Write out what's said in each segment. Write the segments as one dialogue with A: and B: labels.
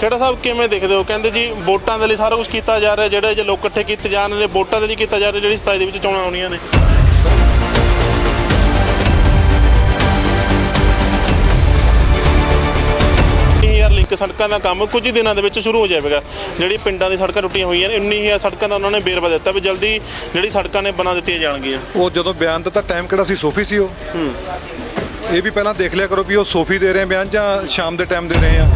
A: ਖੇੜਾ ਸਾਹਿਬ ਕਿਵੇਂ ਦੇਖਦੇ ਹੋ? ਕਹਿੰਦੇ ਜੀ ਵੋਟਾਂ ਦੇ ਲਈ ਸਾਰਾ ਕੁਝ ਕੀਤਾ ਜਾ ਰਿਹਾ ਜਿਹੜੇ ਜੇ ਲੋਕ ਇਕੱਠੇ ਕੀਤੇ ਜਾ ਰਹੇ ਨੇ ਵੋਟਾਂ ਦੇ ਲਈ ਕੀਤਾ ਜਾ ਰਿਹਾ ਜਿਹੜੀ 27 ਦੇ ਵਿੱਚ ਚੋਣਾਂ ਆਉਣੀਆਂ ਨੇ। ਲਿੰਕ ਸੜਕਾਂ ਦਾ ਕੰਮ ਕੁਝ ਹੀ ਦਿਨਾਂ ਦੇ ਵਿੱਚ ਸ਼ੁਰੂ ਹੋ ਜਾਵੇਗਾ। ਜਿਹੜੀ ਪਿੰਡਾਂ ਦੀ ਸੜਕਾਂ ਟੁੱਟੀਆਂ ਹੋਈਆਂ ਨੇ 19000 ਸੜਕਾਂ ਦਾ ਉਹਨਾਂ ਨੇ ਬੇਰਵਾ ਦਿੱਤਾ ਵੀ ਜਲਦੀ ਜਿਹੜੀ ਸੜਕਾਂ ਨੇ ਬਣਾ ਦਿੱਤੀਆਂ ਜਾਣਗੀਆਂ।
B: ਉਹ ਜਦੋਂ ਬਿਆਨ ਦਿੱਤਾ ਟਾਈਮ ਕਿਹੜਾ ਸੀ? ਸੋਫੀ ਸੀ ਉਹ। ਇਹ ਵੀ ਪਹਿਲਾਂ ਦੇਖ ਲਿਆ ਕਰੋ ਵੀ ਉਹ ਸੋਫੀ ਦੇ ਰਹੇ ਬਿਆਨ ਜਾਂ ਸ਼ਾਮ ਦੇ ਟਾਈਮ ਦੇ ਰਹੇ ਆ।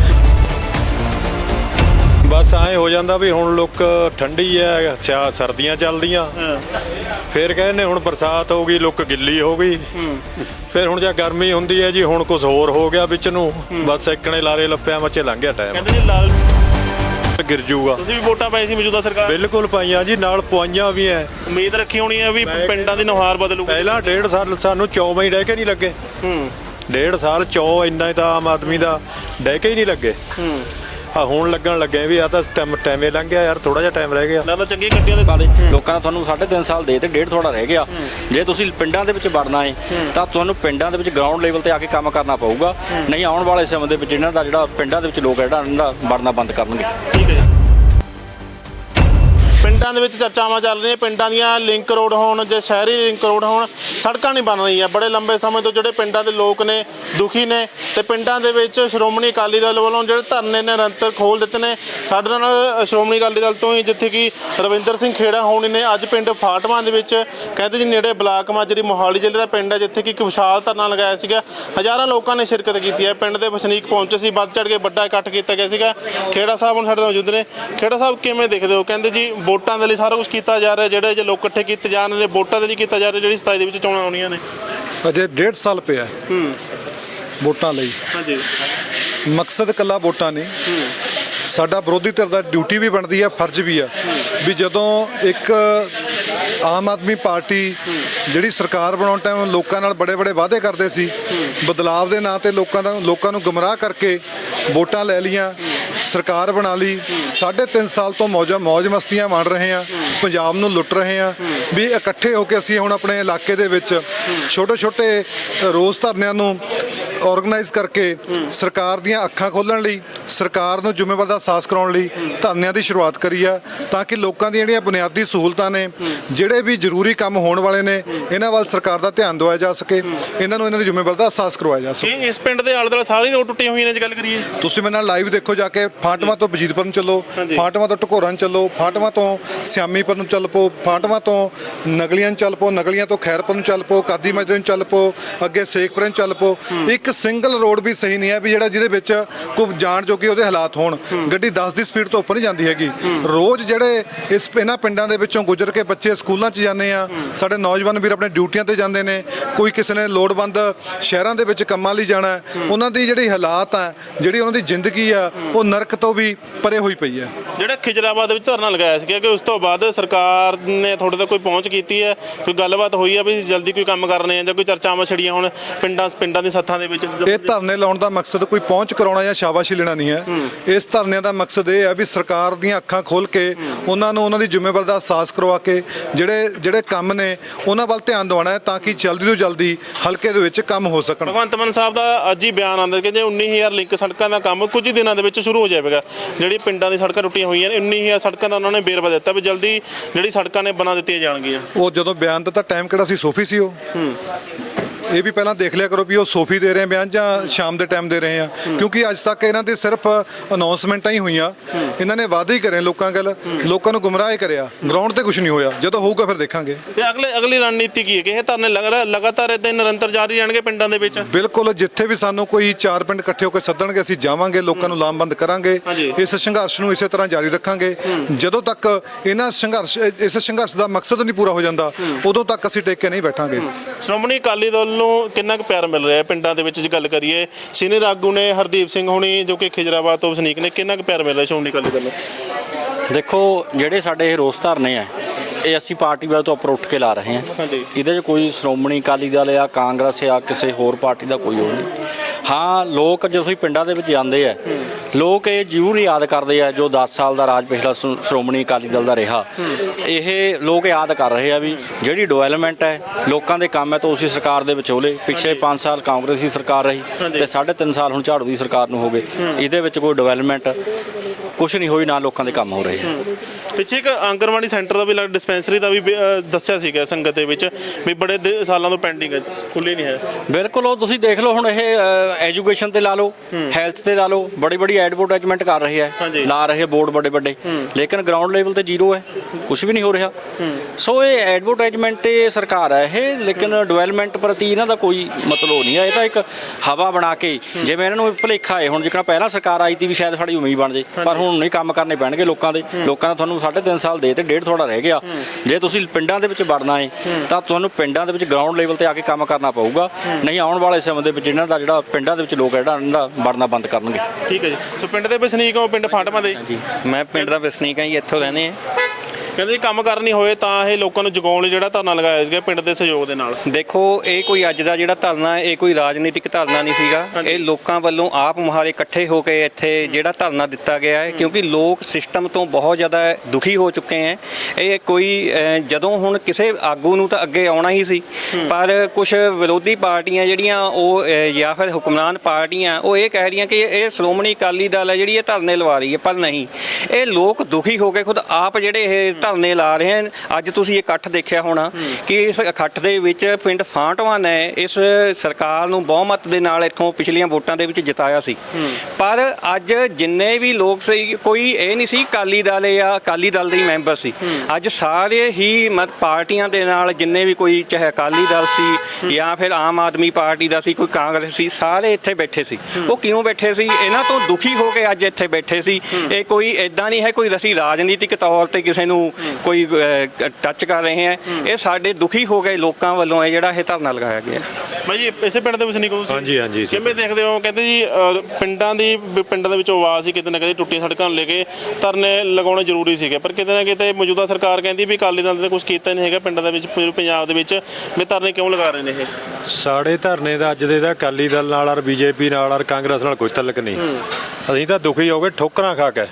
C: ਬਸ ਐ ਹੋ ਜਾਂਦਾ ਵੀ ਹੁਣ ਲੋਕ ਠੰਡੀ ਐ ਸਿਆ- ਸਰਦੀਆਂ ਚੱਲਦੀਆਂ। ਫਿਰ ਕਹਿੰਦੇ ਹੁਣ ਬਰਸਾਤ ਹੋ ਗਈ ਲੋਕ ਗਿੱਲੀ ਹੋ ਗਈ। ਫਿਰ ਹੁਣ ਜੇ ਗਰਮੀ ਹੁੰਦੀ ਹੈ ਜੀ ਹੁਣ ਕੁਝ ਹੋਰ ਹੋ ਗਿਆ ਵਿੱਚ ਨੂੰ। ਬਸ ਇੱਕਣੇ ਲਾਰੇ ਲੱਪਿਆਂ ਮੱਚੇ ਲੰਘ ਗਿਆ ਟਾਈਮ
A: ਕਹਿੰਦੇ ਜੀ ਲਾਲ
C: ਗਿਰ ਜੂਗਾ।
A: ਤੁਸੀਂ ਵੀ ਵੋਟਾਂ ਪਾਈ ਸੀ ਮੌਜੂਦਾ ਸਰਕਾਰ?
C: ਬਿਲਕੁਲ ਪਾਈਆਂ ਜੀ ਨਾਲ ਪਵਾਈਆਂ ਵੀ ਐ।
A: ਉਮੀਦ ਰੱਖੀ ਹੋਣੀ ਹੈ ਵੀ ਪਿੰਡਾਂ ਦੀ ਨੁਹਾਰ ਬਦਲੂਗੀ।
C: ਪਹਿਲਾਂ ਡੇਢ ਸਾਲ ਸਾਨੂੰ ਚੌਂ ਹੀ ਡਹਿ ਕੇ ਨਹੀਂ ਲੱਗੇ।
A: ਹੂੰ।
C: ਡੇਢ ਸਾਲ ਚੌ ਇੰਨਾ ਹੀ ਤਾਂ ਆਮ ਆਦਮੀ ਦਾ ਡਹਿ ਕੇ ਹੀ ਨਹੀਂ ਲੱਗੇ।
A: ਹੂੰ।
C: ਆ ਹੁਣ ਲੱਗਣ ਲੱਗੇ ਵੀ ਆ ਤਾਂ ਟਾਈਮ ਟਾਈਮੇ ਲੰਘ ਗਿਆ ਯਾਰ ਥੋੜਾ ਜਿਹਾ ਟਾਈਮ ਰਹਿ ਗਿਆ।
A: ਲੱਗਦਾ ਚੰਗੀ ਗੱਡੀਆਂ ਦੇ।
D: ਵਾਲੇ ਲੋਕਾਂ ਨੇ ਤੁਹਾਨੂੰ 3.5 ਸਾਲ ਦੇ ਤੇ ਡੇਢ ਥੋੜਾ ਰਹਿ ਗਿਆ। ਜੇ ਤੁਸੀਂ ਪਿੰਡਾਂ ਦੇ ਵਿੱਚ ਵੜਨਾ ਹੈ। ਤਾਂ ਤੁਹਾਨੂੰ ਪਿੰਡਾਂ ਦੇ ਵਿੱਚ ਗਰਾਊਂਡ ਲੈਵਲ ਤੇ ਆ ਕੇ ਕੰਮ ਕਰਨਾ ਪਊਗਾ। ਨਹੀਂ ਆਉਣ ਵਾਲੇ ਸਮੇਂ ਦੇ ਵਿੱਚ ਇਹਨਾਂ ਦਾ ਜਿਹੜਾ ਪਿੰਡਾਂ ਦੇ ਵਿੱਚ ਲੋਕ ਹੈ ਜਿਹੜਾ ਇਹਨਾਂ ਦਾ ਵੜਨਾ ਬੰਦ ਕਰਨਗੇ।
A: ਠੀਕ ਹੈ ਜੀ। ਪਿੰਡਾਂ ਦੇ ਵਿੱਚ ਚਰਚਾਵਾਂ ਚੱਲ ਰਹੀਆਂ, ਪਿੰਡਾਂ ਦੀਆਂ ਲਿੰਕ ਰੋਡ ਹੋਣ ਜਾਂ ਸ਼ਹਿਰੀ ਲਿੰਕ ਰੋਡ ਹੋਣ, ਸੜਕਾਂ ਨਹੀਂ ਬਣ ਰਹੀਆਂ। ਬੜੇ ਲੰਬੇ ਸਮੇਂ ਤੋਂ ਜਿਹੜੇ ਪਿੰਡਾਂ ਦੇ ਲੋਕ ਨੇ, ਦੁਖੀ ਨੇ ਤੇ ਪਿੰਡਾਂ ਦੇ ਵਿੱਚ ਸ਼੍ਰੋਮਣੀ ਅਕਾਲੀ ਦਲ ਵੱਲੋਂ ਜਿਹੜੇ ਧਰਨੇ ਨਿਰੰਤਰ ਖੋਲ ਦਿੱਤੇ ਨੇ, ਸਾਡੇ ਨਾਲ ਸ਼੍ਰੋਮਣੀ ਅਕਾਲੀ ਦਲ ਤੋਂ ਹੀ ਜਿੱਥੇ ਕਿ ਰਵਿੰਦਰ ਸਿੰਘ ਖੇੜਾ ਹੋਣੀ ਨੇ, ਅੱਜ ਪਿੰਡ ਫਾਟਵਾਂ ਦੇ ਵਿੱਚ ਕਹਿੰਦੇ ਜੀ ਨੇੜੇ ਬਲਾਕ ਮਾਜਰੀ ਮੋਹਾਲੀ ਜ਼ਿਲ੍ਹੇ ਦਾ ਪਿੰਡ ਹੈ, ਜਿੱਥੇ ਕਿ ਇੱਕ ਵਿਸ਼ਾਲ ਧਰਨਾ ਲਗਾਇਆ ਸੀਗਾ। ਹਜ਼ਾਰਾਂ ਲੋਕਾਂ ਨੇ ਸ਼ਿਰਕਤ ਕੀਤੀ ਹੈ। ਪਿੰਡ ਦੇ ਵਸਨੀਕ ਪਹੁੰਚੇ ਸੀ, ਵੱਧ ਚੜ ਕੇ ਵੱਡਾ ਇਕੱਠ ਕੀਤਾ ਗਿਆ ਸੀਗਾ। ਖੇੜਾ ਸਾਹਿਬ ਹੁਣ ਸਾਡੇ ਨਾਲ ਮੌਜੂਦ ਨੇ। ਖੇੜਾ ਸਾਹਿਬ ਕਿਵੇਂ ਦੇਖਦੇ ਹੋ? ਕਹਿੰਦੇ ਜੀ ਵੋਟਾਂ ਦੇ ਲਈ ਸਾਰਾ ਕੁਝ ਕੀਤਾ ਜਾ ਰਿਹਾ ਜਿਹੜੇ ਜੇ ਲੋਕ ਇਕੱਠੇ ਕੀਤੇ ਜਾ ਰਹੇ ਨੇ ਵੋਟਾਂ ਦੇ ਲਈ ਕੀਤਾ ਜਾ ਰਿਹਾ ਜਿਹੜੀ 27 ਦੇ ਵਿੱਚ ਚੋਣਾਂ ਆਉਣੀਆਂ ਨੇ।
B: ਅਜੇ ਡੇਢ ਸਾਲ ਪਿਆ
A: ਹੂੰ।
B: ਵੋਟਾਂ ਲਈ।
A: ਹਾਂਜੀ।
B: ਮਕਸਦ ਕੱਲਾ ਵੋਟਾਂ ਨਹੀਂ। ਸਾਡਾ ਵਿਰੋਧੀ ਧਿਰ ਦਾ ਡਿਊਟੀ ਵੀ ਬਣਦੀ ਹੈ ਫਰਜ਼ ਵੀ ਆ ਵੀ ਜਦੋਂ ਇੱਕ ਆਮ ਆਦਮੀ ਪਾਰਟੀ ਜਿਹੜੀ ਸਰਕਾਰ ਬਣਾਉਣ ਟਾਈਮ ਲੋਕਾਂ ਨਾਲ ਬੜੇ ਬੜੇ ਵਾਅਦੇ ਕਰਦੇ ਸੀ ਬਦਲਾਵ ਦੇ ਨਾਂ ਤੇ ਲੋਕਾਂ ਦਾ ਲੋਕਾਂ ਨੂੰ ਗਮਰਾਹ ਕਰਕੇ ਵੋਟਾਂ ਲੈ ਲੀਆਂ ਸਰਕਾਰ ਬਣਾ ਲਈ। ਸਾਢੇ ਤਿੰਨ ਸਾਲ ਤੋਂ ਮੌਜ ਮੌਜ ਮਸਤੀਆਂ ਮਾਣ ਰਹੇ ਆ ਪੰਜਾਬ ਨੂੰ ਲੁੱਟ ਰਹੇ ਆ ਵੀ ਇਕੱਠੇ ਹੋ ਕੇ ਅਸੀਂ ਹੁਣ ਆਪਣੇ ਇਲਾਕੇ ਦੇ ਵਿੱਚ ਛੋਟੇ ਛੋਟੇ ਰੋਜ਼ ਧਰਨਿਆਂ ਨੂੰ ਆਰਗੇਨਾਈਜ਼ ਕਰਕੇ ਸਰਕਾਰ ਦੀਆਂ ਅੱਖਾਂ ਖੋਲਣ ਲਈ ਸਰਕਾਰ ਨੂੰ ਜ਼ਿੰਮੇਵਾਰ ਦਾ ਅਹਿਸਾਸ ਕਰਾਉਣ ਲਈ ਧਰਨਿਆਂ ਦੀ ਸ਼ੁਰੂਆਤ ਕਰੀ ਆ ਤਾਂ ਕਿ ਲੋਕਾਂ ਦੀਆਂ ਜਿਹੜੀਆਂ ਬੁਨਿਆਦੀ ਸਹੂਲਤਾਂ ਨੇ ਜਿਹੜੇ ਵੀ ਜ਼ਰੂਰੀ ਕੰਮ ਹੋਣ ਵਾਲੇ ਨੇ ਇਹਨਾਂ ਵੱਲ ਸਰਕਾਰ ਦਾ ਧਿਆਨ ਦਿਵਾਇਆ ਜਾ ਸਕੇ। ਇਹਨਾਂ ਨੂੰ ਇਹਨਾਂ ਦੀ ਜ਼ਿੰਮੇਵਾਰ ਦਾ ਅਹਿਸਾਸ ਕਰਵਾਇਆ ਜਾ ਸਕੇ।
A: ਇਸ ਪਿੰਡ ਦੇ ਆਲੇ ਦੁਆਲੇ ਸਾਰੀ ਰੋਡ ਟੁੱਟੀਆਂ ਹੋਈਆਂ ਨੇ ਜੇ ਗੱਲ ਕਰੀਏ।
B: ਤੁਸੀਂ ਮੇਰੇ ਨਾਲ ਲਾਈਵ ਦੇਖੋ ਜਾ ਕੇ। ਫਾਟਵਾ ਤੋਂ ਵਜੀਦਪੁਰ ਨੂੰ ਚੱਲੋ। ਫਾਟਵਾ ਤੋਂ ਟਕੋਰਾਂ ਨੂੰ ਚੱਲੋ ਫਾਟਵਾ ਤੋਂ ਸਿਆਮੀਪੁਰ ਨੂੰ ਚੱਲ ਪੋ ਫਾਟਵਾ ਤੋਂ ਨਗਲੀਆਂ ਨੂੰ ਚੱਲ ਪੋ ਨਗਲੀਆਂ ਤੋਂ ਖੈਰਪੁਰ ਨੂੰ ਚੱਲ ਪੋ ਕਾਦੀ ਮਾਜਰੇ ਨੂੰ ਚੱਲ ਪੋ ਅੱਗੇ ਸੇਖਪੁਰ ਨੂੰ ਚੱਲ ਪੋ ਇੱਕ ਸਿੰਗਲ ਰੋਡ ਵੀ ਸਹੀ ਨਹੀਂ ਹੈ ਵੀ ਜਿਹੜਾ ਜਿਹਦੇ ਵਿੱਚ ਕੋਈ ਜਾਣ ਜੋਗੇ ਉਹਦੇ ਹਾਲਾਤ ਹੋਣ। ਗੱਡੀ 10 ਦੀ ਸਪੀਡ ਤੋਂ ਉੱਪਰ ਨਹੀਂ ਜਾਂਦੀ ਹੈਗੀ। ਰੋਜ਼ ਜਿਹੜੇ ਇਸ ਇਹਨਾਂ ਪਿੰਡਾਂ ਦੇ ਵਿੱਚੋਂ ਗੁਜ਼ਰ ਕੇ ਬੱਚੇ ਸਕੂਲਾਂ 'ਚ ਜਾਂਦੇ ਆ ਸਾਡੇ ਨੌਜਵਾਨ ਵੀਰ ਆਪਣੇ ਡਿਊਟੀਆਂ ਤੇ ਜਾਂਦੇ ਨੇ ਕੋਈ ਕਿਸੇ ਨੇ ਲੋੜਵੰਦ ਸ਼ਹਿਰਾਂ ਦੇ ਵਿੱਚ ਕੰਮਾਂ ਲਈ ਜਾਣਾ। ਉਹਨਾਂ ਦੀ ਜਿਹੜੀ ਹਾਲਾਤ ਆ ਜਿਹੜੀ ਉਹਨਾਂ ਦੀ ਜ਼ਿੰਦਗੀ ਆ ਉਹ ਨਰਕ ਤੋਂ ਵੀ ਪਰੇ ਹੋਈ ਪਈ ਹੈ।
A: ਜਿਹੜਾ ਖਿਜਰਾਬਾਦ ਵਿੱਚ ਧਰਨਾ ਲਗਾਇਆ ਸੀ ਕਿ ਉਸ ਤੋਂ ਬਾਅਦ ਸਰਕਾਰ ਨੇ ਤੁਹਾਡੇ ਤੱਕ ਕੋਈ ਪਹੁੰਚ ਕੀਤੀ ਹੈ? ਕੋਈ ਗੱਲਬਾਤ ਹੋਈ ਹੈ ਵੀ ਜਲਦੀ ਕੋਈ ਕੰਮ ਕਰਨੇ ਆ ਜਾਂ ਕੋਈ ਚਰਚਾਵਾਂ ਛੜੀਆਂ ਹੁਣ ਪਿੰਡਾਂ ਪਿੰਡਾਂ ਦੀ ਸੱਥਾਂ ਦੇ ਵਿੱਚ
B: ਇਹ ਧਰਨੇ ਲਾਉਣ ਦਾ ਮਕਸਦ ਕੋਈ ਪਹੁੰਚ ਕਰਾਉਣਾ ਜਾਂ ਸ਼ਾਬਾਸ਼ੀ ਲੈਣਾ ਨਹੀਂ ਹੈ। ਇਸ ਧਰਨਿਆਂ ਦਾ ਮਕਸਦ ਇਹ ਹੈ ਵੀ ਸਰਕਾਰ ਦੀਆਂ ਅੱਖਾਂ ਖੋਲ ਕੇ ਉਹਨਾਂ ਨੂੰ ਉਹਨਾਂ ਦੀ ਜ਼ਿੰਮੇਵਾਰੀ ਦਾ ਅਹਿਸਾਸ ਕਰਵਾ ਕੇ ਜਿਹੜੇ ਜਿਹੜੇ ਕੰਮ ਨੇ ਉਹਨਾਂ ਵੱਲ ਧਿਆਨ ਦਿਵਾਉਣਾ ਹੈ ਤਾਂ ਕਿ ਜਲਦੀ ਤੋਂ ਜਲਦੀ ਹਲਕੇ ਦੇ ਵਿੱਚ ਕੰਮ ਹੋ ਸਕਣ।
A: ਭਗਵੰਤ ਮਾਨ ਸਾਹਿਬ ਦਾ ਅੱਜ ਹੀ ਬਿਆਨ ਆਉਂਦਾ ਕਿ ਜੇ 19000 ਲਿੰਕ ਸੜਕਾਂ ਦਾ ਕੰਮ ਕੁਝ ਹੀ ਦਿਨਾਂ ਦੇ ਵਿੱਚ ਸ਼ੁਰੂ ਹੋ ਜਾਵੇਗਾ ਜਿਹੜੀ ਪਿੰਡਾਂ ਦੀ ਸੜਕਾਂ ਟੁੱਟੀਆਂ ਹੋਈਆਂ ਨੇ 19000 ਸੜਕਾਂ ਦਾ ਉਹਨਾਂ ਨੇ ਬੇਰਵਾ ਦਿੱਤਾ ਵੀ ਜਲਦੀ ਜਿਹੜੀ ਸੜਕਾਂ ਨੇ ਬਣਾ ਦਿੱਤੀਆਂ ਜਾਣਗੀਆਂ।
B: ਉਹ ਜਦੋਂ ਬਿਆਨ ਦਿੱਤਾ ਟਾਈਮ ਕਿਹੜਾ ਸੀ? ਸੋਫੀ ਸੀ ਉਹ? ਇਹ ਵੀ ਪਹਿਲਾਂ ਦੇਖ ਲਿਆ ਕਰੋ ਵੀ ਉਹ ਸੋਫੀ ਦੇ ਰਹੇ ਬਿਆਨ ਜਾਂ ਸ਼ਾਮ ਦੇ ਟਾਈਮ ਦੇ ਰਹੇ ਆ। ਕਿਉਂਕਿ ਅੱਜ ਤੱਕ ਇਹਨਾਂ ਦੇ ਸਿਰਫ ਅਨਾਉਂਸਮੈਂਟਾਂ ਹੀ ਹੋਈਆਂ। ਇਹਨਾਂ ਨੇ ਵਾਅਦੇ ਹੀ ਕਰੇ ਲੋਕਾਂ ਗੱਲ। ਲੋਕਾਂ ਨੂੰ ਗੁੰਮਰਾਹ ਹੀ ਕਰਿਆ। ਗਰਾਊਂਡ ਤੇ ਕੁਝ ਨਹੀਂ ਹੋਇਆ। ਜਦੋਂ ਹੋਊਗਾ ਫਿਰ ਦੇਖਾਂਗੇ।
A: ਤੇ ਅਗਲੇ ਅਗਲੀ ਰਣਨੀਤੀ ਕੀ ਹੈ ਕਿ ਇਹ ਧਰਨੇ ਲਗਾ- ਲਗਾਤਾਰ ਇਦਾਂ ਨਿਰੰਤਰ ਜਾਰੀ ਰਹਿਣਗੇ ਪਿੰਡਾਂ ਦੇ ਵਿੱਚ?
B: ਬਿਲਕੁਲ ਜਿੱਥੇ ਵੀ ਸਾਨੂੰ ਕੋਈ ਚਾਰ ਪਿੰਡ ਇਕੱਠੇ ਹੋ ਕੇ ਸੱਦਣਗੇ ਅਸੀਂ ਜਾਵਾਂਗੇ ਲੋਕਾਂ ਨੂੰ ਲਾਮਬੰਦ ਕਰਾਂਗੇ। ਇਸ ਸੰਘਰਸ਼ ਨੂੰ ਇਸੇ ਤਰ੍ਹਾਂ ਜਾਰੀ ਰੱਖਾਂਗੇ। ਜਦੋਂ ਤੱਕ ਇਹਨਾਂ ਸੰਘਰਸ਼ ਇਸ ਸੰਘਰਸ਼ ਦਾ ਮਕਸਦ ਨਹੀਂ ਪੂਰਾ ਹੋ ਜਾਂਦਾ ਉਦੋਂ ਤੱਕ ਅਸੀਂ ਟੇਕ ਕੇ ਨਹੀਂ ਬੈਠਾਂਗੇ।
A: ਸ਼੍ਰੋਮਣੀ ਅਕਾਲੀ ਦਲ ਨੂੰ ਕਿੰਨਾ ਕੁ ਪਿਆਰ ਮਿਲ ਰਿਹਾ ਹੈ ਪਿੰਡਾਂ ਦੇ ਵਿੱਚ ਜੇ ਗੱਲ ਕਰੀਏ? ਸੀਨੀਅਰ ਆਗੂ ਨੇ ਹਰਦੀਪ ਸਿੰਘ ਹੁਣੀ ਜੋ ਕਿ ਖਿਜਰਾਬਾਦ ਤੋਂ ਵਸਨੀਕ ਨੇ ਕਿੰਨਾ ਕੁ ਪਿਆਰ ਮਿਲ ਰਿਹਾ ਸ਼੍ਰੋਮਣੀ ਅਕਾਲੀ ਦਲ ਨੂੰ?
D: ਦੇਖੋ ਜਿਹੜੇ ਸਾਡੇ ਇਹ ਰੋਸ ਧਰਨੇ ਆ ਇਹ ਅਸੀਂ ਪਾਰਟੀ ਵੱਲ ਤੋਂ ਉੱਪਰ ਉੱਠ ਕੇ ਲਾ ਰਹੇ ਹਾਂ।
A: ਹਾਂਜੀ।
D: ਇਹਦੇ 'ਚ ਕੋਈ ਸ਼੍ਰੋਮਣੀ ਅਕਾਲੀ ਦਲ ਆ ਕਾਂਗਰਸ ਆ ਕਿਸੇ ਹੋਰ ਪਾਰਟੀ ਦਾ ਕੋਈ ਉਹ ਨਹੀਂ। ਹਾਂ ਲੋਕ ਜਦੋਂ ਅਸੀਂ ਪਿੰਡਾਂ ਦੇ ਵਿੱਚ ਜਾਂਦੇ ਆ ਲੋਕ ਇਹ ਜ਼ਰੂਰ ਯਾਦ ਕਰਦੇ ਆ ਜੋ 10 ਸਾਲ ਦਾ ਰਾਜ ਪਿਛਲਾ ਸ਼੍ਰੋ- ਸ਼੍ਰੋਮਣੀ ਅਕਾਲੀ ਦਲ ਦਾ ਰਿਹਾ। ਇਹ ਲੋਕ ਯਾਦ ਕਰ ਰਹੇ ਆ ਵੀ ਜਿਹੜੀ ਡਿਵੈਲਪਮੈਂਟ ਹੈ ਲੋਕਾਂ ਦੇ ਕੰਮ ਹੈ ਤਾਂ ਉਸੇ ਸਰਕਾਰ ਦੇ ਵਿਚੋਲੇ ਪਿਛਲੇ 5 ਸਾਲ ਕਾਂਗਰਸੀ ਸਰਕਾਰ ਰਹੀ ਤੇ 3.5 ਸਾਲ ਹੁਣ ਝਾੜੂ ਦੀ ਸਰਕਾਰ ਨੂੰ ਹੋ ਗਏ। ਇਹਦੇ ਵਿੱਚ ਕੋਈ ਡਿਵੈਲਪਮੈਂਟ ਕੁਝ ਨਹੀਂ ਹੋਈ ਨਾ ਲੋਕਾਂ ਦੇ ਕੰਮ ਹੋ ਰਹੇ। ਆ
A: ਪਿੱਛੇ ਇੱਕ ਆਂਗਣਵਾੜੀ ਸੈਂਟਰ ਦਾ ਵੀ ਲੱਗ ਡਿਸਪੈਂਸਰੀ ਦਾ ਵੀ ਦੱਸਿਆ ਸੀਗਾ ਸੰਗਤ ਦੇ ਵਿੱਚ ਵੀ ਬੜੇ ਦੇ- ਸਾਲਾਂ ਤੋਂ ਪੈਂਡਿੰਗ ਹੈ ਖੁੱਲੀ ਨਹੀਂ ਹੈ।
D: ਬਿਲਕੁਲ ਉਹ ਤੁਸੀਂ ਦੇਖ ਲਓ ਹੁਣ ਇਹ ਐਜੂਕੇਸ਼ਨ ਤੇ ਲਾ ਲਓ ਹੈਲਥ ਤੇ ਲਾ ਲਓ ਬੜੀ ਬੜੀ ਐਡਵਰਟਾਈਜ਼ਮੈਂਟ ਕਰ ਰਹੇ
A: ਹਾਂਜੀ।
D: ਲਾ ਰਹੇ ਬੋਰਡ ਵੱਡੇ ਵੱਡੇ ਲੇਕਿਨ ਗਰਾਊਂਡ ਲੈਵਲ ਤੇ ਜ਼ੀਰੋ ਹੈ ਕੁਝ ਵੀ ਨਹੀਂ ਹੋ ਰਿਹਾ। ਸੋ ਇਹ ਐਡਵਰਟਾਈਜ਼ਮੈਂਟ ਤੇ ਸਰਕਾਰ ਹੈ ਇਹ ਲੇਕਿਨ ਡਿਵੈਲਪਮੈਂਟ ਪ੍ਰਤੀ ਇਹਨਾਂ ਦਾ ਕੋਈ ਮਤਲਬ ਨਹੀਂ ਹੈ। ਇਹ ਤਾਂ ਇੱਕ ਹਵਾ ਬਣਾ ਕੇ ਜਿਵੇਂ ਇਹਨਾਂ ਨੂੰ ਭੁਲੇਖਾ ਹੈ ਹੁਣ ਜਿਕਣਾ ਪਹਿਲਾਂ ਸਰਕਾਰ ਆਈ ਤੀ ਵੀ ਸ਼ਾਇਦ ਸਾਡੀ ਉਮੀਦ ਬਣ ਜੇ ਪਰ ਹੁਣ ਨਹੀਂ ਕੰਮ ਕਰਨੇ ਪੈਣਗੇ ਲੋਕਾਂ ਦੇ। ਲੋਕਾਂ ਨੇ ਤੁਹਾਨੂੰ 3.5 ਸਾਲ ਦੇ ਤੇ ਡੇਢ ਥੋੜਾ ਰਹਿ ਗਿਆ। ਜੇ ਤੁਸੀਂ ਪਿੰਡਾਂ ਦੇ ਵਿੱਚ ਵੜਨਾ ਹੈ। ਤਾਂ ਤੁਹਾਨੂੰ ਪਿੰਡਾਂ ਦੇ ਵਿੱਚ ਗਰਾਊਂਡ ਲੈਵਲ ਤੇ ਆ ਕੇ ਕੰਮ ਕਰਨਾ ਪਊਗਾ। ਨਹੀਂ ਆਉਣ ਵਾਲੇ ਸਮੇਂ ਦੇ ਵਿੱਚ ਇਹਨਾਂ ਦਾ ਜਿਹੜਾ ਪਿੰਡਾਂ ਦੇ ਵਿੱਚ ਲੋਕ ਜਿਹੜਾ ਇਹਨਾਂ ਦਾ ਵੜਨਾ ਬੰਦ ਕਰਨਗੇ।
A: ਠੀਕ ਹੈ ਜੀ। ਸੋ ਪਿੰਡ ਦੇ ਵਸਨੀਕ ਹੋ ਪਿੰਡ ਫਾਟਮਾ ਦੇ?
E: ਮੈਂ ਪਿੰਡ ਦਾ ਵਸਨੀਕ ਹਾਂ ਜੀ ਇੱਥੋਂ ਰਹਿੰਦੇ ਆ
A: ਕਹਿੰਦੇ ਜੀ ਕੰਮ ਕਰਨੀ ਹੋਏ ਤਾਂ ਇਹ ਲੋਕਾਂ ਨੂੰ ਜਗਾਉਣ ਲਈ ਜਿਹੜਾ ਧਰਨਾ ਲਗਾਇਆ ਸੀਗਾ ਪਿੰਡ ਦੇ ਸਹਿਯੋਗ ਦੇ ਨਾਲ।
E: ਦੇਖੋ ਇਹ ਕੋਈ ਅੱਜ ਦਾ ਜਿਹੜਾ ਧਰਨਾ ਹੈ, ਇਹ ਕੋਈ ਰਾਜਨੀਤਿਕ ਧਰਨਾ ਨਹੀਂ ਸੀਗਾ। ਇਹ ਲੋਕਾਂ ਵੱਲੋਂ ਆਪ ਮੁਹਾਰੇ ਇਕੱਠੇ ਹੋ ਕੇ ਇੱਥੇ ਜਿਹੜਾ ਧਰਨਾ ਦਿੱਤਾ ਗਿਆ ਹੈ ਕਿਉਂਕਿ ਲੋਕ ਸਿਸਟਮ ਤੋਂ ਬਹੁਤ ਜ਼ਿਆਦਾ ਦੁਖੀ ਹੋ ਚੁੱਕੇ ਹੈ। ਇਹ ਕੋਈ ਜਦੋਂ ਹੁਣ ਕਿਸੇ ਆਗੂ ਨੂੰ ਤਾਂ ਅੱਗੇ ਆਉਣਾ ਹੀ ਸੀ ਪਰ ਕੁਝ ਵਿਰੋਧੀ ਪਾਰਟੀਆਂ ਜਿਹੜੀਆਂ ਉਹ ਜਾਂ ਫਿਰ ਹੁਕਮਰਾਨ ਪਾਰਟੀਆਂ ਉਹ ਇਹ ਕਹਿ ਰਹੀਆਂ ਕਿ ਇਹ ਸ਼੍ਰੋਮਣੀ ਅਕਾਲੀ ਦਲ ਹੈ ਜਿਹੜੀ ਇਹ ਧਰਨੇ ਲਵਾ ਰਹੀ ਹੈ ਪਰ ਨਹੀਂ। ਇਹ ਲੋਕ ਦੁਖੀ ਹੋ ਕੇ ਖੁਦ ਆਪ ਜਿਹੜੇ ਇਹ ਧਰਨੇ ਲਾ ਰਹੇ ਹਨ। ਅੱਜ ਤੁਸੀਂ ਇਹ ਇਕੱਠ ਦੇਖਿਆ ਹੋਣਾ ਕਿ ਇਸ ਇਕੱਠ ਦੇ ਵਿੱਚ ਪਿੰਡ ਫਾਂਟਵਾ ਨੇ ਇਸ ਸਰਕਾਰ ਨੂੰ ਬਹੁਮਤ ਦੇ ਨਾਲ ਇੱਥੋਂ ਪਿਛਲੀਆਂ ਵੋਟਾਂ ਦੇ ਵਿੱਚ ਜਿਤਾਇਆ ਸੀ। ਪਰ ਅੱਜ ਜਿੰਨੇ ਵੀ ਲੋਕ ਸੀ ਕੋਈ ਇਹ ਨਹੀਂ ਸੀ ਅਕਾਲੀ ਦਲ ਜਾਂ ਅਕਾਲੀ ਦਲ ਦੇ ਮੈਂਬਰ ਸੀ। ਅੱਜ ਸਾਰੇ ਹੀ ਮਤ ਪਾਰਟੀਆਂ ਦੇ ਨਾਲ ਜਿੰਨੇ ਵੀ ਕੋਈ ਚਾਹੇ ਅਕਾਲੀ ਦਲ ਸੀ ਜਾਂ ਫਿਰ ਆਮ ਆਦਮੀ ਪਾਰਟੀ ਦਾ ਸੀ ਕੋਈ ਕਾਂਗਰਸ ਸੀ ਸਾਰੇ ਇੱਥੇ ਬੈਠੇ ਸੀ। ਉਹ ਕਿਉਂ ਬੈਠੇ ਸੀ? ਇਹਨਾਂ ਤੋਂ ਦੁਖੀ ਹੋ ਕੇ ਅੱਜ ਇੱਥੇ ਬੈਠੇ ਸੀ। ਇਹ ਕੋਈ ਇਦਾਂ ਨਹੀਂ ਹੈ ਕੋਈ ਅਸੀਂ ਰਾਜਨੀਤਿਕ ਤੌਰ ਤੇ ਕਿਸੇ ਨੂੰ ਕੋਈ ਟੱਚ ਕਰ ਰਹੇ ਹਾਂ। ਇਹ ਸਾਡੇ ਦੁਖੀ ਹੋ ਗਏ ਲੋਕਾਂ ਵੱਲੋਂ ਇਹ ਜਿਹੜਾ ਇਹ ਧਰਨਾ ਲਗਾਇਆ ਗਿਆ।
A: ਬਾਈ ਜੀ ਇਸੇ ਪਿੰਡ ਦੇ ਵਸਨੀਕ ਹੋ ਤੁਸੀਂ?
C: ਹਾਂਜੀ, ਹਾਂਜੀ,
A: ਕਿਵੇਂ ਦੇਖਦੇ ਹੋ? ਕਹਿੰਦੇ ਜੀ ਪਿੰਡਾਂ ਦੀ ਪਿੰਡਾਂ ਦੇ ਵਿੱਚੋਂ ਆਵਾਜ਼ ਸੀ ਕਿਤੇ ਨਾ ਕਿਤੇ ਟੁੱਟੀਆਂ ਸੜਕਾਂ ਨੂੰ ਲੈ ਕੇ ਧਰਨੇ ਲਗਾਉਣੇ ਜ਼ਰੂਰੀ ਸੀਗੇ। ਪਰ ਕਿਤੇ ਨਾ ਕਿਤੇ ਮੌਜੂਦਾ ਸਰਕਾਰ ਕਹਿੰਦੀ ਵੀ ਅਕਾਲੀ ਦਲ ਨੇ ਕੁਝ ਕੀਤਾ ਨਹੀਂ ਹੈਗਾ ਪਿੰਡਾਂ ਦੇ ਵਿੱਚ ਪੂਰੇ ਪੰਜਾਬ ਦੇ ਵਿੱਚ। ਵੀ ਧਰਨੇ ਕਿਉਂ ਲਗਾ ਰਹੇ ਨੇ ਇਹ?
C: ਸਾਡੇ ਧਰਨੇ ਦਾ ਅੱਜ ਦੇ ਦਾ ਅਕਾਲੀ ਦਲ ਨਾਲ ਔਰ ਬੀਜੇਪੀ ਨਾਲ ਔਰ ਕਾਂਗਰਸ ਨਾਲ ਕੋਈ ਤਲਕ ਨਹੀਂ। ਅਸੀਂ ਤਾਂ ਦੁਖੀ ਹੋ ਗਏ ਠੋਕਰਾਂ ਖਾ ਕੇ।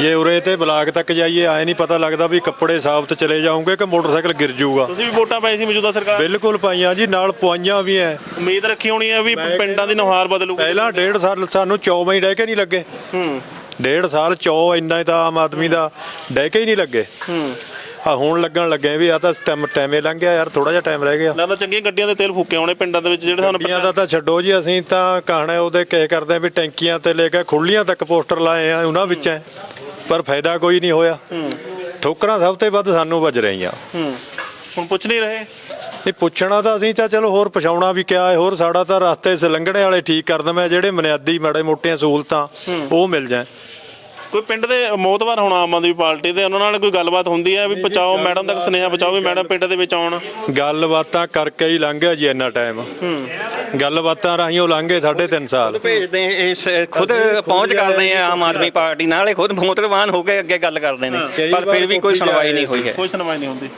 C: ਜੇ ਉਰੇ ਤੇ ਬਲਾਕ ਤੱਕ ਜਾਈਏ ਆਏ ਨਹੀਂ ਪਤਾ ਲੱਗਦਾ ਵੀ ਕੱਪੜੇ ਸਾਫ਼ ਚਲੇ ਜਾਓਗੇ ਕਿ ਮੋਟਰਸਾਈਕਲ ਗਿਰ ਜਾਊਗਾ।
A: ਤੁਸੀਂ ਵੀ ਵੋਟਾਂ ਪਾਈ ਸੀ ਮੌਜੂਦਾ ਸਰਕਾਰ?
C: ਬਿਲਕੁਲ ਪਾਈਆਂ ਜੀ ਨਾਲ ਪੁਆਈਆਂ ਵੀ ਐ।
A: ਉਮੀਦ ਰੱਖੀ ਹੋਣੀ ਹੈ ਵੀ ਪਿੰਡਾਂ ਦੀ ਨੁਹਾਰ ਬਦਲੂਗੀ।
C: ਪਹਿਲਾਂ ਡੇਢ ਸਾਲ ਸਾਨੂੰ ਚੌਵੇਂ ਹੀ ਡਹਿ ਕੇ ਨਹੀਂ ਲੱਗੇ।
A: ਹੂੰ।
C: ਡੇਢ ਸਾਲ ਚੌ ਇੰਨਾ ਹੀ ਤਾਂ ਆਮ ਆਦਮੀ ਦਾ ਡਹਿ ਕੇ ਹੀ ਨਹੀਂ ਲੱਗੇ। ਆ ਹੁਣ ਲੱਗਣ ਲੱਗੇ ਵੀ ਆ ਤਾਂ ਟਾਈਮ ਟਾਈਮੇ ਲੰਘ ਗਿਆ ਯਾਰ ਥੋੜਾ ਜਿਹਾ ਟਾਈਮ ਰਹਿ ਗਿਆ।
A: ਨਾ ਤਾਂ ਚੰਗੀਆਂ ਗੱਡੀਆਂ ਦੇ ਤੇਲ ਫੂਕੇ ਹੋਣੇ ਪਿੰਡਾਂ ਦੇ ਵਿੱਚ ਜਿਹੜੇ ਸਾਨੂੰ
C: ਗੱਡੀਆਂ ਦਾ ਤਾਂ ਛੱਡੋ ਜੀ ਅਸੀਂ ਤਾਂ ਕਹਾਣਾ ਉਹਦੇ ਕਹਿ ਕਰਦੇ ਆ ਵੀ ਟੈਂਕੀਆਂ ਤੇ ਲੈ ਕੇ ਖੁੱਲੀਆਂ ਤੱਕ ਪੋਸਟਰ ਲਾਏ ਆ ਉਹਨਾਂ ਵਿੱਚ ਪਰ ਫਾਇਦਾ ਕੋਈ ਨਹੀਂ ਹੋਇਆ। ਠੋਕਰਾਂ ਸਭ ਤੋਂ ਵੱਧ ਸਾਨੂੰ ਵੱਜ ਰਹੀਆਂ।
A: ਹੂੰ। ਹੁਣ ਪੁੱਛ ਨਹੀਂ ਰਹੇ?
C: ਇਹ ਪੁੱਛਣਾ ਤਾਂ ਅਸੀਂ ਤਾਂ ਚਲੋ ਹੋਰ ਪਛਾਉਣਾ ਵੀ ਕਿਆ ਹੈ ਹੋਰ ਸਾਡਾ ਤਾਂ ਰਸਤੇ ਸ ਲੰਘਣੇ ਵਾਲੇ ਠੀਕ ਕਰ ਦਵੇਂ ਜਿਹੜੇ ਬੁਨਿਆਦੀ ਮਾੜੇ ਮੋਟੀਆਂ ਸਹੂਲਤਾਂ ਉਹ ਮਿਲ ਜਾਣ।
A: ਕੋਈ ਪਿੰਡ ਦੇ ਮੋਤਵਾਰ ਹੋਣਾ ਆਮ ਆਦਮੀ ਪਾਰਟੀ ਦੇ ਉਹਨਾਂ ਨਾਲ ਕੋਈ ਗੱਲਬਾਤ ਹੁੰਦੀ ਹੈ ਵੀ ਬਚਾਓ ਮੈਡਮ ਤੱਕ ਸੁਨੇਹਾ ਬਚਾਓ ਵੀ ਮੈਡਮ ਪਿੰਡ ਦੇ ਵਿੱਚ ਆਉਣ।
C: ਗੱਲਬਾਤਾਂ ਕਰਕੇ ਹੀ ਲੰਘ ਗਿਆ ਜੀ ਇੰਨਾ ਟਾਈਮ ਗੱਲਬਾਤਾਂ ਰਾਹੀਂ ਉਹ ਲੰਘੇ ਸਾਢੇ ਤਿੰਨ ਸਾਲ।
E: ਭੇਜਦੇ ਇਸ ਖੁਦ ਪਹੁੰਚ ਕਰਦੇ ਆ ਆਮ ਆਦਮੀ ਪਾਰਟੀ ਨਾਲ ਖੁਦ ਮੋਤਰਵਾਨ ਹੋ ਕੇ ਅੱਗੇ ਗੱਲ ਕਰਦੇ ਨੇ। ਪਰ ਫਿਰ ਵੀ ਕੋਈ ਸੁਣਵਾਈ ਨਹੀਂ ਹੋਈ ਹੈ।
A: ਕੋਈ ਸੁਣਵਾਈ ਨਹੀਂ ਹੁੰਦੀ।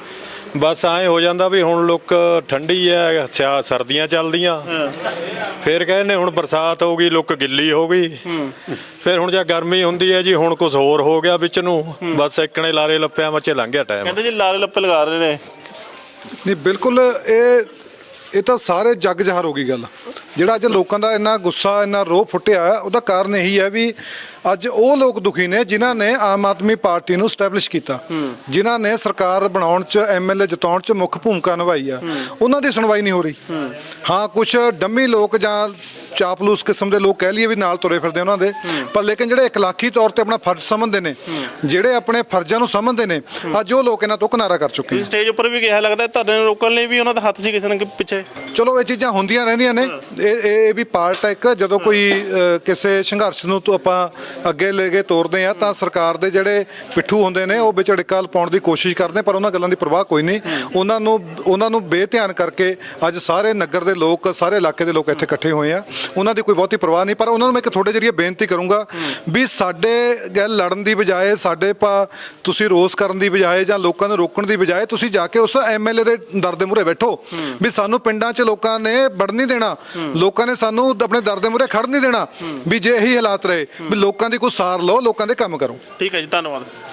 C: ਬਸ ਐਂ ਹੋ ਜਾਂਦਾ ਵੀ ਹੁਣ ਲੋਕ ਠੰਡੀ ਐ ਸਿਆ ਸਰਦੀਆਂ ਚੱਲਦੀਆਂ। ਫਿਰ ਕਹਿੰਦੇ ਹੁਣ ਬਰਸਾਤ ਹੋ ਗਈ ਲੋਕ ਗਿੱਲੀ ਹੋ ਗਈ। ਫਿਰ ਹੁਣ ਜੇ ਗਰਮੀ ਹੁੰਦੀ ਹੈ ਜੀ ਹੁਣ ਕੁਝ ਹੋਰ ਹੋ ਗਿਆ ਵਿੱਚ ਨੂੰ। ਬਸ ਇੱਕਣੇ ਲਾਰੇ ਲੱਪਿਆਂ ਵਿੱਚ ਲੰਘ ਗਿਆ ਟਾਈਮ।
A: ਕਹਿੰਦੇ ਜੀ ਲਾਰੇ ਲੱਪੇ ਲਗਾ ਰਹੇ ਨੇ।
B: ਨਹੀਂ ਬਿਲਕੁਲ ਇਹ ਇਹ ਤਾਂ ਸਾਰੇ ਜੱਗ ਜਹਰ ਹੋ ਗਈ ਗੱਲ। ਜਿਹੜਾ ਅੱਜ ਲੋਕਾਂ ਦਾ ਇੰਨਾ ਗੁੱਸਾ, ਇੰਨਾ ਰੋਹ ਫੁੱਟਿਆ ਉਹਦਾ ਕਾਰਨ ਇਹੀ ਹੈ ਵੀ ਅੱਜ ਉਹ ਲੋਕ ਦੁਖੀ ਨੇ ਜਿਨ੍ਹਾਂ ਨੇ ਆਮ ਆਦਮੀ ਪਾਰਟੀ ਨੂੰ ਸਟੈਬਲਿਸ਼ ਕੀਤਾ। ਜਿਨ੍ਹਾਂ ਨੇ ਸਰਕਾਰ ਬਣਾਉਣ 'ਚ ਐਮਐਲਏ ਜਿਤਾਉਣ 'ਚ ਮੁੱਖ ਭੂਮਿਕਾ ਨਿਭਾਈ ਆ। ਉਹਨਾਂ ਦੀ ਸੁਣਵਾਈ ਨਹੀਂ ਹੋ ਰਹੀ। ਹਾਂ ਕੁਝ ਡੰਮੀ ਲੋਕ ਜਾਂ ਚਾਪਲੂਸ ਕਿਸਮ ਦੇ ਲੋਕ ਕਹਿ ਲਈਏ ਵੀ ਨਾਲ ਤੁਰੇ ਫਿਰਦੇ ਉਹਨਾਂ ਦੇ। ਪਰ ਲੇਕਿਨ ਜਿਹੜੇ ਇਕਲਾਖੀ ਤੌਰ ਤੇ ਆਪਣਾ ਫਰਜ਼ ਸਮਝਦੇ ਨੇ ਜਿਹੜੇ ਆਪਣੇ ਫਰਜ਼ਾਂ ਨੂੰ ਸਮਝਦੇ ਨੇ ਅੱਜ ਉਹ ਲੋਕ ਇਹਨਾਂ ਤੋਂ ਕਿਨਾਰਾ ਕਰ ਚੁੱਕੇ ਨੇ।
A: ਸਟੇਜ ਉੱਪਰ ਵੀ ਕਿਹਾ ਲੱਗਦਾ ਧਰਨੇ ਨੂੰ ਰੋਕਣ ਲਈ ਵੀ ਉਹਨਾਂ ਦਾ ਹੱਥ ਸੀ ਕਿਸੇ ਨਾ ਕਿਸੇ ਪਿੱਛੇ?
B: ਚਲੋ ਇਹ ਚੀਜ਼ਾਂ ਹੁੰਦੀਆਂ ਰਹਿੰਦੀਆਂ ਨੇ। ਇਹ ਇਹ ਵੀ ਪਾਰਟ ਹੈ ਇੱਕ। ਜਦੋਂ ਕੋਈ ਕਿਸੇ ਸੰਘਰਸ਼ ਨੂੰ ਤੋਂ ਆਪਾਂ ਅੱਗੇ ਲੈ ਕੇ ਤੋਰਦੇ ਆ ਤਾਂ ਸਰਕਾਰ ਦੇ ਜਿਹੜੇ ਪਿੱਠੂ ਹੁੰਦੇ ਨੇ ਉਹ ਵਿੱਚ ਅੜਿੱਕਾ ਪਾਉਣ ਦੀ ਕੋਸ਼ਿਸ਼ ਕਰਦੇ ਪਰ ਉਹਨਾਂ ਗੱਲਾਂ ਦੀ ਪਰਵਾਹ ਕੋਈ ਨਹੀਂ। ਉਹਨਾਂ ਨੂੰ ਉਹਨਾਂ ਨੂੰ ਬੇਧਿਆਨ ਕਰਕੇ ਅੱਜ ਸਾਰੇ ਨਗਰ ਦੇ ਲੋਕ ਸਾਰੇ ਇਲਾਕੇ ਦੇ ਲੋਕ ਇੱਥੇ ਇਕੱਠੇ ਹੋਏ ਆ। ਉਹਨਾਂ ਦੀ ਕੋਈ ਬਹੁਤੀ ਪਰਵਾਹ ਨਹੀਂ ਪਰ ਉਹਨਾਂ ਨੂੰ ਮੈਂ ਇੱਕ ਤੁਹਾਡੇ ਜਰੀਏ ਬੇਨਤੀ ਕਰੂੰਗਾ ਵੀ ਸਾਡੇ ਗੱਲ ਲੜਨ ਦੀ ਬਜਾਏ ਸਾਡੇ ਪਾ ਤੁਸੀਂ ਰੋਸ ਕਰਨ ਦੀ ਬਜਾਏ ਜਾਂ ਲੋਕਾਂ ਨੂੰ ਰੋਕਣ ਦੀ ਬਜਾਏ ਤੁਸੀਂ ਜਾ ਕੇ ਉਸ ਐਮਐਲਏ ਦੇ ਦਰ ਦੇ ਮੂਹਰੇ ਬੈਠੋ ਵੀ ਸਾਨੂੰ ਪਿੰਡਾਂ 'ਚ ਲੋਕਾਂ ਨੇ ਵੜਨ ਨਹੀਂ ਦੇਣਾ ਲੋਕਾਂ ਨੇ ਸਾਨੂੰ ਆਪਣੇ ਦਰ ਦੇ ਮੂਹਰੇ ਖੜ ਨਹੀਂ ਦੇਣਾ ਵੀ ਜੇ ਇਹੀ ਹਾਲਾਤ ਰਹੇ ਵੀ ਲੋਕਾਂ ਦੀ ਕੋਈ ਸਾਰ ਲਓ ਲੋਕਾਂ ਦੇ ਕੰਮ ਕਰੋ।
A: ਠੀਕ ਹੈ ਜੀ ਧੰਨਵਾਦ।
B: ਧੰਨਵਾਦ।